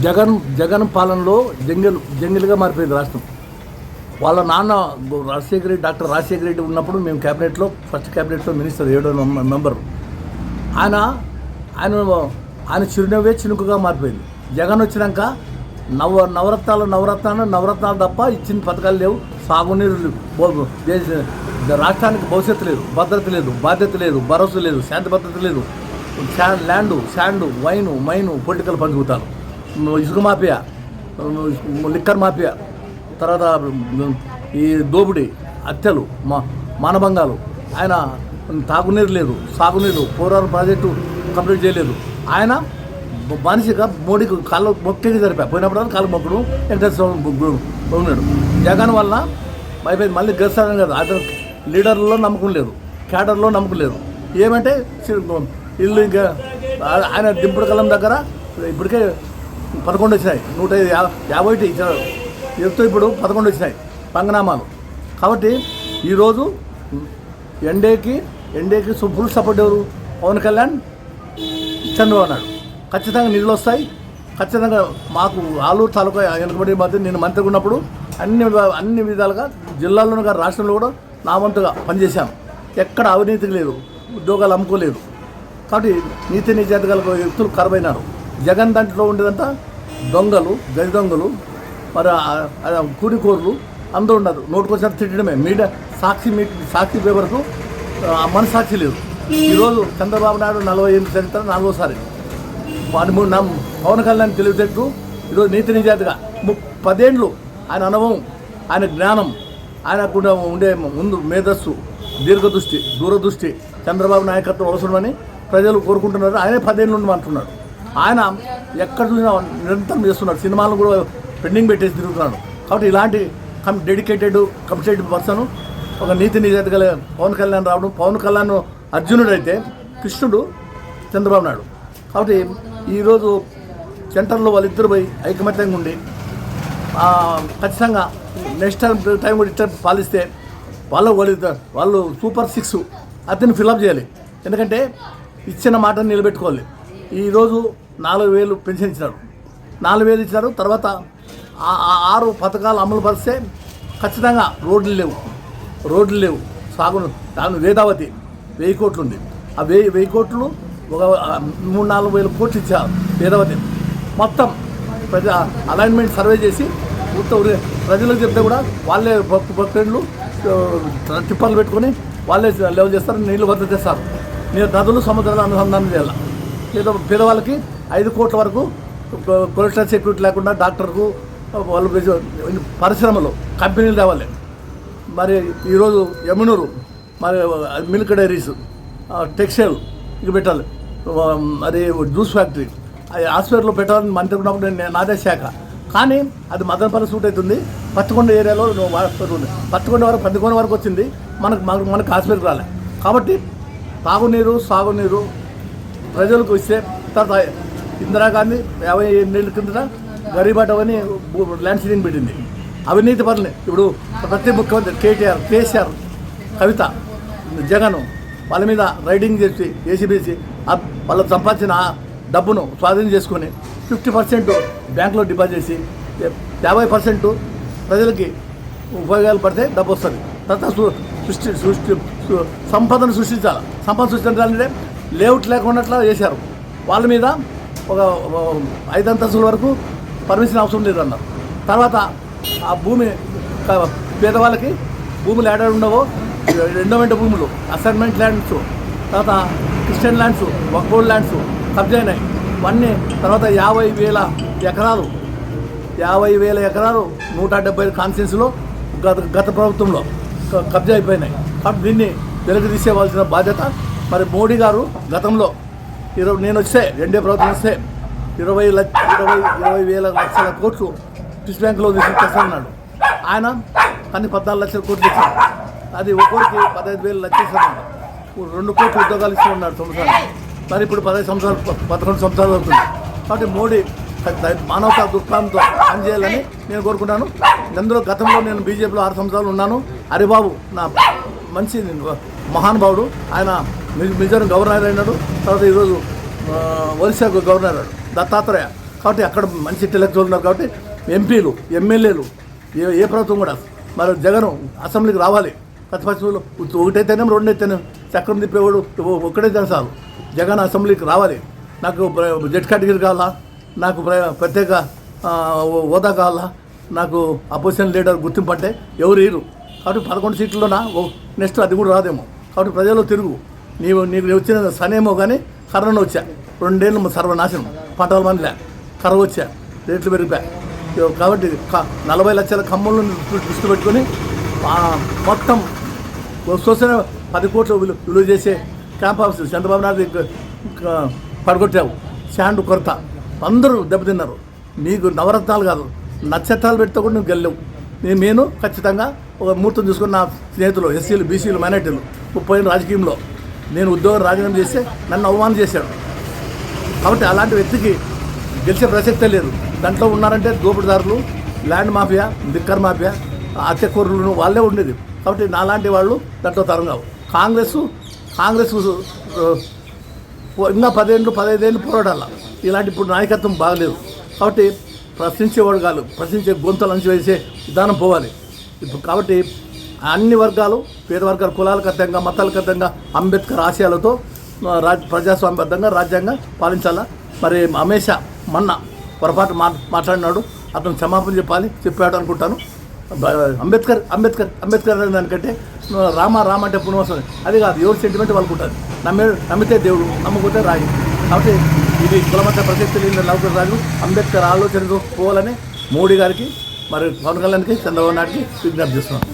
జగన్ జగన్ పాలనలో జంగిల్ జంగిల్గా మారిపోయింది రాష్ట్రం. వాళ్ళ నాన్న రాజశేఖర రెడ్డి డాక్టర్ రాజశేఖర రెడ్డి ఉన్నప్పుడు మేము క్యాబినెట్లో ఫస్ట్ క్యాబినెట్లో మినిస్టర్ ఏడో మెంబర్. ఆయన ఆయన ఆయన చిరునవ్వే చినుకుగా మారిపోయింది. జగన్ వచ్చినాక నవ నవరత్నాలు నవరత్నాలు నవరత్నాలు తప్ప ఇచ్చిన పథకాలు లేవు. సాగునీరు లేవు. దేశ- రాష్ట్రానికి భవిష్యత్తు లేదు. భద్రత లేదు. బాధ్యత లేదు. భరోసా లేదు. శాంతి భద్రత లేదు. Land sand wine mine political పంచుకుతారు ఇసుక మాఫియా లిక్కర్ మాఫియా తర్వాత ఈ దోపిడీ హత్యలు మా మానభంగాలు. ఆయన తాగునీరు లేదు సాగునీరు పోరారు ప్రాజెక్టు కంప్లీట్ చేయలేదు. ఆయన మనిషిగా మోడీకి కాళ్ళు మొక్కేది జరిపా పోయినప్పుడు కాళ్ళు మొక్కడు ఇంట్రెస్ట్ ఉన్నాడు. జగన్ వల్ల అయిపోయింది. మళ్ళీ గెలుస్తాడని కదా అతను లీడర్లో నమ్మకం లేదు క్యాడర్లో నమ్మకం లేదు. ఏమంటే ఇల్లు ఇంకా ఆయన దింపుడు కలం దగ్గర ఇప్పటికే పదకొండు వచ్చినాయి. నూట యాభై ఒకటి ఇచ్చారు. చెప్తూ ఇప్పుడు పదకొండు వచ్చినాయి. పంగనామాలు. కాబట్టి ఈరోజు ఎన్డేకి ఎన్డేకి ఫుల్ సపోర్ట్ ఎవరు? పవన్ కళ్యాణ్ చంద్రబాబు నాయుడు. ఖచ్చితంగా నిధులు వస్తాయి. ఖచ్చితంగా మాకు ఆలూరు తాలూకా వెనుకబడి మధ్య నేను మంత్రిగా ఉన్నప్పుడు అన్ని అన్ని విధాలుగా జిల్లాలోనూ కానీ రాష్ట్రంలో కూడా నా వంతుగా పనిచేశాను ఎక్కడ అవినీతి లేదు ఉద్యోగాలు అమ్ముకోలేదు. కాబట్టి నీతి నిజాతి గల వ్యక్తులు కరువైనారు. జగన్ దాంట్లో ఉండేదంతా దొంగలు గది దొంగలు మరి కూడికోరులు అందరూ ఉన్నారు నోటుకొచ్చిన తిట్టడమే. మీడియా సాక్షి మీ సాక్షి పేపర్కు మన మనసాక్షి లేదు. ఈరోజు చంద్రబాబు నాయుడు నలభై ఎనిమిది చరిత్ర నాలుగోసారి మూడు నా పవన్ కళ్యాణ్ తెలివితేటలు ఈరోజు నీతి నిజాయితీగా ము పదేండ్లు ఆయన అనుభవం ఆయన జ్ఞానం ఆయన ఉండే- ఉండే ముందు మేధస్సు దీర్ఘదృష్టి దూరదృష్టి చంద్రబాబు నాయకత్వం అవసరమని ప్రజలు కోరుకుంటున్నారు. ఆయనే పదేళ్ళు ఉండమంటున్నాడు. ఆయన ఎక్కడ నిరంతరం చేస్తున్నాడు. సినిమాలను కూడా పెండింగ్ పెట్టేసి తిరుగుతున్నాడు. కాబట్టి ఇలాంటి కం డెడికేటెడ్ కమిటెడ్ పర్సన్ ఒక నీతి నిజాయితీ గల పవన్ కళ్యాణ్ రావడం పవన్ కళ్యాణ్ అర్జునుడు అయితే కృష్ణుడు చంద్రబాబు నాయుడు. కాబట్టి ఈరోజు సెంటర్లో వాళ్ళిద్దరు పోయి ఐకమత్యంగా ఉండి ఖచ్చితంగా నెక్స్ట్ టైం టైం కూడా ఇట్లా పాలిస్తే వాళ్ళు వాళ్ళు వాళ్ళు సూపర్ సిక్స్ అతన్ని ఫిలప్ చేయాలి. ఎందుకంటే ఇచ్చిన మాటను నిలబెట్టుకోవాలి. ఈరోజు నాలుగు వేలు పెన్షన్ ఇచ్చినారు నాలుగు వేలు ఇచ్చినారు తర్వాత ఆరు పథకాలు అమలు పరిస్తే ఖచ్చితంగా రోడ్లు లేవు. రోడ్లు లేవు. సాగును దాని వేదావతి వెయ్యి కోట్లు ఉంది. ఆ వెయ్యి వెయ్యి కోట్లు ఒక మూడు నాలుగు వేల కోట్లు ఇచ్చారు వేదావతి. మొత్తం ప్రజ అలైన్మెంట్ సర్వే చేసి మొత్తం ప్రజలకు చెప్తే కూడా వాళ్ళే భక్తు భక్తులు టిప్పర్లు పెట్టుకొని వాళ్ళే లెవెల్ చేస్తారు నీళ్ళు భద్రత చేస్తారు. నేను నదులు సముద్రాలు అనుసంధానం చేయాలి? పేద పేదవాళ్ళకి ఐదు కోట్ల వరకు కొలెస్ట్రాల్ సెక్యూరిటీ లేకుండా డాక్టర్కు వాళ్ళు పరిశ్రమలు కంపెనీలు తేవాలి. మరి ఈరోజు యమునూరు మరి మిల్క్ డైరీస్ టెక్స్టైల్ ఇక పెట్టాలి. మరి జ్యూస్ ఫ్యాక్టరీ అది హాస్పిటల్లో పెట్టాలని మంత్రి ఉన్నప్పుడు నేను నాదే శాఖ. కానీ అది మదనపల్లి సూట్ అవుతుంది. పత్తికొండ ఏరియాలో హాస్పిటల్ ఉంది. పత్తికొండ వరకు పత్తికొండ వరకు వచ్చింది. మనకు మనకు మనకు హాస్పిటల్ రాలే. కాబట్టి తాగునీరు సాగునీరు ప్రజలకు ఇస్తే తర్వాత ఇందిరాగాంధీ యాభై ఏళ్ళ కిందట గరీబాట్ అని ల్యాండ్ సీలింగ్ పెట్టింది. అవినీతి పనులు ఇప్పుడు ప్రతి ముఖ్యమంత్రి కేటీఆర్ కేసీఆర్ కవిత జగన్ వాళ్ళ మీద రైడింగ్ చేసి ఏసీబీసీ వాళ్ళు సంపాదించిన డబ్బును స్వాధీనం చేసుకొని ఫిఫ్టీ పర్సెంట్ బ్యాంకులో డిపాజిట్ చేసి యాభై పర్సెంట్ ప్రజలకి ఉపయోగాలు పడితే డబ్బు వస్తుంది. తర్వాత సృష్టి సృష్టి సంపదను సృష్టించాలి. సంపద సృష్టించాలంటే లేఅవుట్ లేకుండా చేశారు. వాళ్ళ మీద ఒక ఒక ఐదు అంతస్తుల వరకు పర్మిషన్ అవసరం లేదన్నారు. తర్వాత ఆ భూమి పేదవాళ్ళకి భూములు ఏడాడు ఉండవో ఎండోమెంట్ భూములు అసైన్మెంట్ ల్యాండ్స్ తర్వాత క్రిస్టియన్ ల్యాండ్స్ వక్బోర్డ్ ల్యాండ్స్ కబ్జా అయినాయి. ఇవన్నీ తర్వాత యాభై వేల ఎకరాలు యాభై వేల ఎకరాలు నూట డెబ్బై కాన్స్టిట్యూన్సీలో గత గత ప్రభుత్వంలో కబ్జా అయిపోయినాయి. కాబట్టి దీన్ని వెలుగు తీసేవాల్సిన బాధ్యత మరి మోడీ గారు గతంలో ఇరవై నేను వస్తే ఎన్డీఏ ప్రభుత్వం వస్తే ఇరవై లక్ష ఇరవై ఇరవై వేల లక్షల కోట్లు స్విస్ బ్యాంక్లో తీసి ఆయన కానీ పద్నాలుగు లక్షల కోట్లు ఇచ్చాడు. అది ఒక్కొక్కరికి పదహైదు వేలు లక్షలు రెండు కోట్ల ఉద్యోగాలు ఇస్తూ ఉన్నాడు సంవత్సరాలు మరి ఇప్పుడు పదహైదు సంవత్సరాలు పదకొండు సంవత్సరాలు అవుతుంది. కాబట్టి మోడీ మానవతా దృక్పథంతో పనిచేయాలని నేను కోరుకుంటాను. అందులో గతంలో నేను బీజేపీలో ఆరు సంవత్సరాలు ఉన్నాను. హరిబాబు నా మంచి మహానుభావుడు. ఆయన మిజోరం గవర్నర్ అయినాడు తర్వాత ఈరోజు ఒరిస్సా గవర్నర్ దత్తాత్రేయ. కాబట్టి అక్కడ మంచి ఇంటెలెక్చువల్ ఉన్నారు కాబట్టి ఎంపీలు ఎమ్మెల్యేలు ఏ ఏ ప్రభుత్వం కూడా మరి జగన్ అసెంబ్లీకి రావాలి. ప్రతిపక్షంలో ఒకటైతేనే రెండైతేనే చక్రం తిప్పేవాడు ఒక్కడైతే చాలు జగన్ అసెంబ్లీకి రావాలి. నాకు జెట్ కేటగిరీ కావాలా? నాకు ప్ర- ప్రత్యేక హోదా కావాలా? నాకు అపోజిషన్ లీడర్ గుర్తింపు అంటే ఎవరు ఇరు కాబట్టి పదకొండు సీట్లలోనా? ఓ నెక్స్ట్ అది కూడా రాదేమో. కాబట్టి ప్రజల్లో తిరుగు. నీవు నీకు వచ్చిన సనేమో కానీ కరోనా వచ్చా. రెండేళ్ళు సర్వనాశనం. పంటల మందిలే. కరువు వచ్చా. రేట్లు పెరిగిపోయా. కాబట్టి క- నలభై లక్షల కమ్ములను దృష్టి పెట్టుకొని మొత్తం చూసిన పది కోట్లు విలు విలువ చేసే క్యాంప్ ఆఫీసులు చంద్రబాబు నాయుడు పడగొట్టావు. శాండ్ కొరత. అందరూ దెబ్బతిన్నారు. నీకు నవరత్నాలు కాదు. నక్షత్రాలు పెడితే కూడా నువ్వు గెలవు నేను నేను ఖచ్చితంగా ఒక ముహూర్తం చూసుకుని నా స్నేహితులు ఎస్సీలు బీసీలు మైనార్టీలు పోయిన రాజకీయంలో. నేను ఉద్యోగం రాజీనామా చేస్తే నన్ను అవమానం చేశాడు. కాబట్టి అలాంటి వ్యక్తికి గెలిచే ప్రసక్తే లేదు. దాంట్లో ఉన్నారంటే దోపిడిదారులు ల్యాండ్ మాఫియా దిక్కర్ మాఫియా హత్యకూరులు వాళ్ళే ఉండేది. కాబట్టి నాలాంటి వాళ్ళు దాంట్లో తరం కావు. కాంగ్రెస్ కాంగ్రెస్ ఇంకా పదిహేను పదహైదేళ్ళు పోరాడాల. ఇలాంటి ఇప్పుడు నాయకత్వం బాగలేదు. కాబట్టి ప్రశ్నించేవాడు కాదు ప్రశ్నించే గొంతులు అంచి వేసే విధానం పోవాలి. ఇప్పుడు కాబట్టి అన్ని వర్గాలు పేద వర్గాల కులాలకు అర్థంగా మతాలకు అర్థంగా అంబేద్కర్ ఆశయాలతో రాజ్ ప్రజాస్వామ్యబద్ధంగా రాజ్యాంగం పాలించాలా? మరి అమేష మన్న పొరపాటు మా మాట్లాడినాడు. అతను క్షమాపణ చెప్పాలి చెప్పాడు అనుకుంటాను. అంబేద్కర్ అంబేద్కర్ అంబేద్కర్ అనే దానికంటే రామ రామ అంటే పునర్వసం అది కాదు ఎవరి సెంటిమెంట్ వాళ్ళకు ఉంటుంది నమ్మే నమ్మితే దేవుడు నమ్మకపోతే రాయి. కాబట్టి ఇది కులమత ప్రసక్తి లేని నౌకరు రాజు అంబేద్కర్ ఆలోచనతో పోవాలని మోడీ గారికి మరి పవన్ కళ్యాణ్కి చంద్రబాబు నాయుడికి విజ్ఞప్తి చేస్తున్నాను.